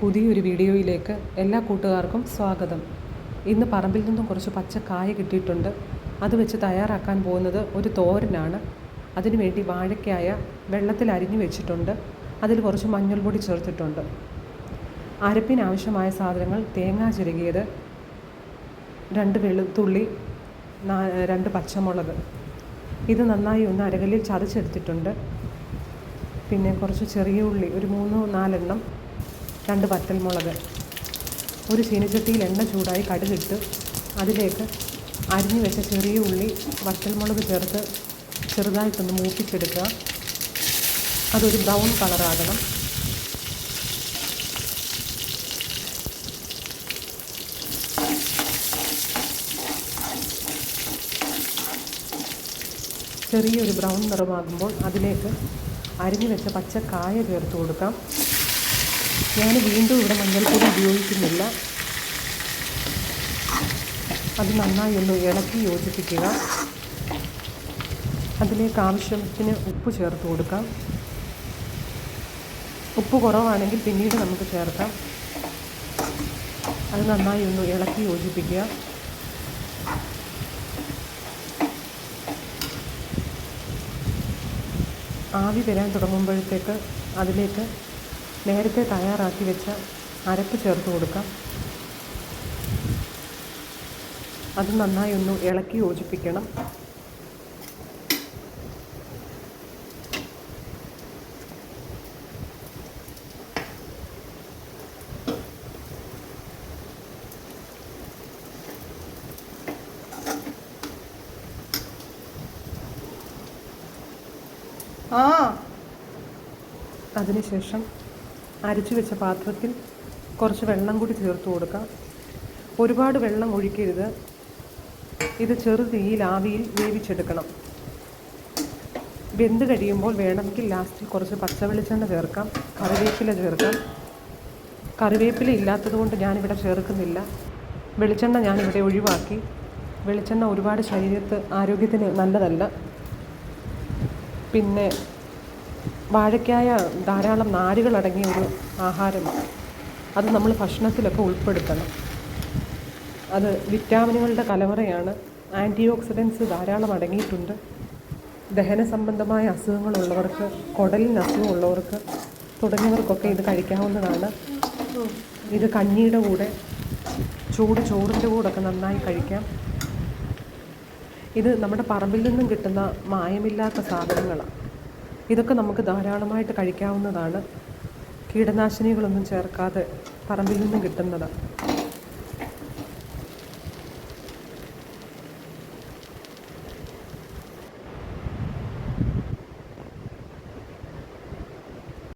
പുതിയൊരു വീഡിയോയിലേക്ക് എല്ലാ കൂട്ടുകാർക്കും സ്വാഗതം. ഇന്ന് പറമ്പിൽ നിന്നും കുറച്ച് പച്ചക്കായ കിട്ടിയിട്ടുണ്ട്. അത് വെച്ച് തയ്യാറാക്കാൻ പോകുന്നത് ഒരു തോരനാണ്. അതിനുവേണ്ടി വാഴക്കായ വെള്ളത്തിൽ അരിഞ്ഞു വെച്ചിട്ടുണ്ട്. അതിൽ കുറച്ച് മഞ്ഞൾപ്പൊടി ചേർത്തിട്ടുണ്ട്. അരപ്പിനാവശ്യമായ സാധനങ്ങൾ തേങ്ങ ചിരകിയത് രണ്ട് വെളുത്തുള്ളി രണ്ട് പച്ചമുളക്. ഇത് നന്നായി ഒന്ന് അരകല്ലിൽ ചതച്ചെടുത്തിട്ടുണ്ട്. പിന്നെ കുറച്ച് ചെറിയ ഉള്ളി ഒരു മൂന്നോ നാലെണ്ണം രണ്ട് വറ്റൽമുളക്. ഒരു ചീനച്ചട്ടിയിൽ എണ്ണ ചൂടായി കടുകിട്ട് അതിലേക്ക് അരിഞ്ഞു വെച്ച ചെറിയ ഉള്ളി വറ്റൽമുളക് ചേർത്ത് ചെറുതായിട്ടൊന്ന് മൂപ്പിച്ചെടുക്കുക. അതൊരു ബ്രൗൺ കളറാകണം. ചെറിയൊരു ബ്രൗൺ നിറമാകുമ്പോൾ അതിലേക്ക് അരിഞ്ഞു വെച്ച പച്ചക്കായ ചേർത്ത് കൊടുക്കാം. ഞാൻ വീണ്ടും ഇവിടെ മഞ്ഞൾപ്പൊടി ഉപയോഗിക്കുന്നില്ല. അത് നന്നായി ഒന്ന് ഇളക്കി യോജിപ്പിക്കുക. അതിലേക്ക് ആവശ്യത്തിന് ഉപ്പ് ചേർത്ത് കൊടുക്കാം. ഉപ്പ് കുറവാണെങ്കിൽ പിന്നീട് നമുക്ക് ചേർക്കാം. അത് നന്നായി ഒന്ന് ഇളക്കി യോജിപ്പിക്കുക. ആവി വരാൻ തുടങ്ങുമ്പോഴത്തേക്ക് അതിലേക്ക് നേരത്തെ തയ്യാറാക്കി വെച്ച അരപ്പ് ചേർത്ത് കൊടുക്കാം. അത് നന്നായി ഒന്ന് ഇളക്കി യോജിപ്പിക്കണം. അതിനുശേഷം അരച്ചു വെച്ച പാത്രത്തിൽ കുറച്ച് വെള്ളം കൂടി ചേർത്ത് കൊടുക്കാം. ഒരുപാട് വെള്ളം ഒഴിക്കരുത്. ഇത് ചെറു തീയിൽ ആവിയിൽ വേവിച്ചെടുക്കണം. വെന്ത് കഴിയുമ്പോൾ വേണമെങ്കിൽ ലാസ്റ്റിൽ കുറച്ച് പച്ച വെളിച്ചെണ്ണ ചേർക്കാം. കറിവേപ്പില ചേർക്കാം. കറിവേപ്പില ഇല്ലാത്തതുകൊണ്ട് ഞാനിവിടെ ചേർക്കുന്നില്ല. വെളിച്ചെണ്ണ ഞാനിവിടെ ഒഴിവാക്കി. വെളിച്ചെണ്ണ ഒരുപാട് ശരീരത്ത് ആരോഗ്യത്തിന് നല്ലതല്ല. പിന്നെ വാഴയ്ക്കായ ധാരാളം നാരുകളടങ്ങിയ ഒരു ആഹാരമാണ് അത് നമ്മൾ ഭക്ഷണത്തിലൊക്കെ ഉൾപ്പെടുത്തണം. അത് വിറ്റാമിനുകളുടെ കലവറയാണ്. ആന്റി ഓക്സിഡൻസ് ധാരാളം അടങ്ങിയിട്ടുണ്ട്. ദഹന സംബന്ധമായ അസുഖങ്ങളുള്ളവർക്ക് കുടലിന് അസുഖമുള്ളവർക്ക് തുടങ്ങിയവർക്കൊക്കെ ഇത് കഴിക്കാവുന്നതാണ്. ഇത് കഞ്ഞിയുടെ കൂടെ ചൂട് ചോറിന്റെ കൂടൊക്കെ നന്നായി കഴിക്കാം. ഇത് നമ്മുടെ പറമ്പിൽ നിന്നും കിട്ടുന്ന മായമില്ലാത്ത സാധനങ്ങളാണ്. ഇതൊക്കെ നമുക്ക് ധാരാളമായിട്ട് കഴിക്കാവുന്നതാണ്. കീടനാശിനികളൊന്നും ചേർക്കാതെ പറമ്പിൽ നിന്നും കിട്ടുന്നതാണ്.